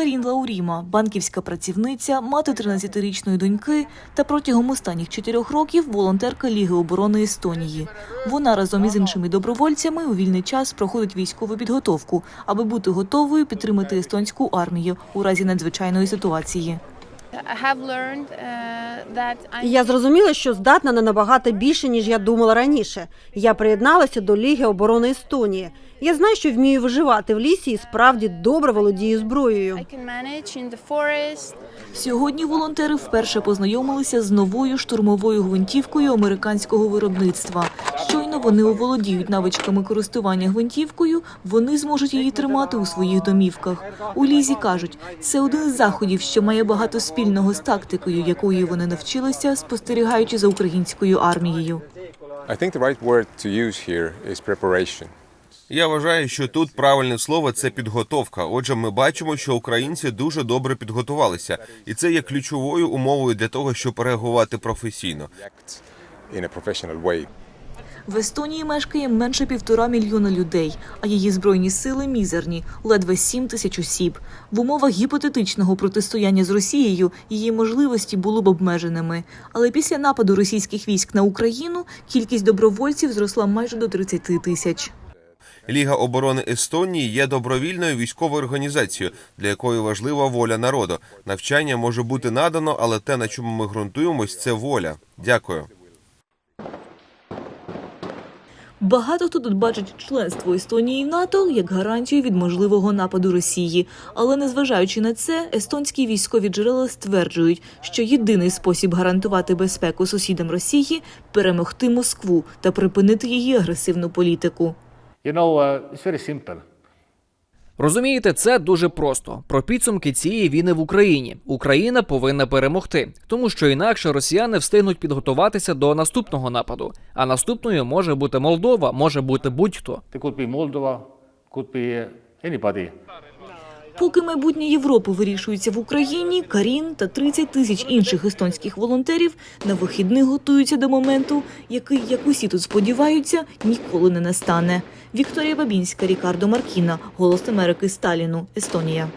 Карін Лауріма, банківська працівниця, мати 13-річної доньки та протягом останніх чотирьох років волонтерка Ліги оборони Естонії. Вона разом із іншими добровольцями у вільний час проходить військову підготовку, аби бути готовою підтримати естонську армію у разі надзвичайної ситуації. I have learned uh, that I І Я зрозуміла, що здатна на набагато більше, ніж я думала раніше. Я приєдналася до Ліги оборони Естонії. Я знаю, що вмію виживати в лісі і справді добре володію зброєю. I can manage in the forest. Сьогодні волонтери вперше познайомилися з новою штурмовою гвинтівкою американського виробництва. Вони оволодіють навичками користування гвинтівкою, вони зможуть її тримати у своїх домівках. У лізі кажуть, це один з заходів, що має багато спільного з тактикою, якої вони навчилися, спостерігаючи за українською армією. I think the right word to use here is preparation. Я вважаю, що тут правильне слово це підготовка. Отже, ми бачимо, що українці дуже добре підготувалися, і це є ключовою умовою для того, щоб реагувати професійно. In a professional way. В Естонії мешкає менше півтора мільйона людей, а її збройні сили мізерні ледве сім тисяч осіб. В умовах гіпотетичного протистояння з Росією її можливості були б обмеженими. Але після нападу російських військ на Україну кількість добровольців зросла майже до 30 тисяч. Ліга оборони Естонії є добровільною військовою організацією, для якої важлива воля народу. Навчання може бути надано, але те, на чому ми ґрунтуємось, це воля. Дякую. Багато хто тут бачить членство Естонії в НАТО як гарантію від можливого нападу Росії. Але незважаючи на це, естонські військові джерела стверджують, що єдиний спосіб гарантувати безпеку сусідам Росії перемогти Москву та припинити її агресивну політику. You know, uh, it's very simple. Розумієте, це дуже просто. Про підсумки цієї війни в Україні. Україна повинна перемогти, тому що інакше росіяни встигнуть підготуватися до наступного нападу. А наступною може бути Молдова, може бути будь-хто. Ти Молдова, could anybody. Поки майбутнє Європи вирішується в Україні, Карін та 30 тисяч інших естонських волонтерів на вихідних готуються до моменту, який, як усі тут сподіваються, ніколи не настане. Вікторія Бабінська, Рікардо Маркіна, Голос Америки Сталіну, Естонія.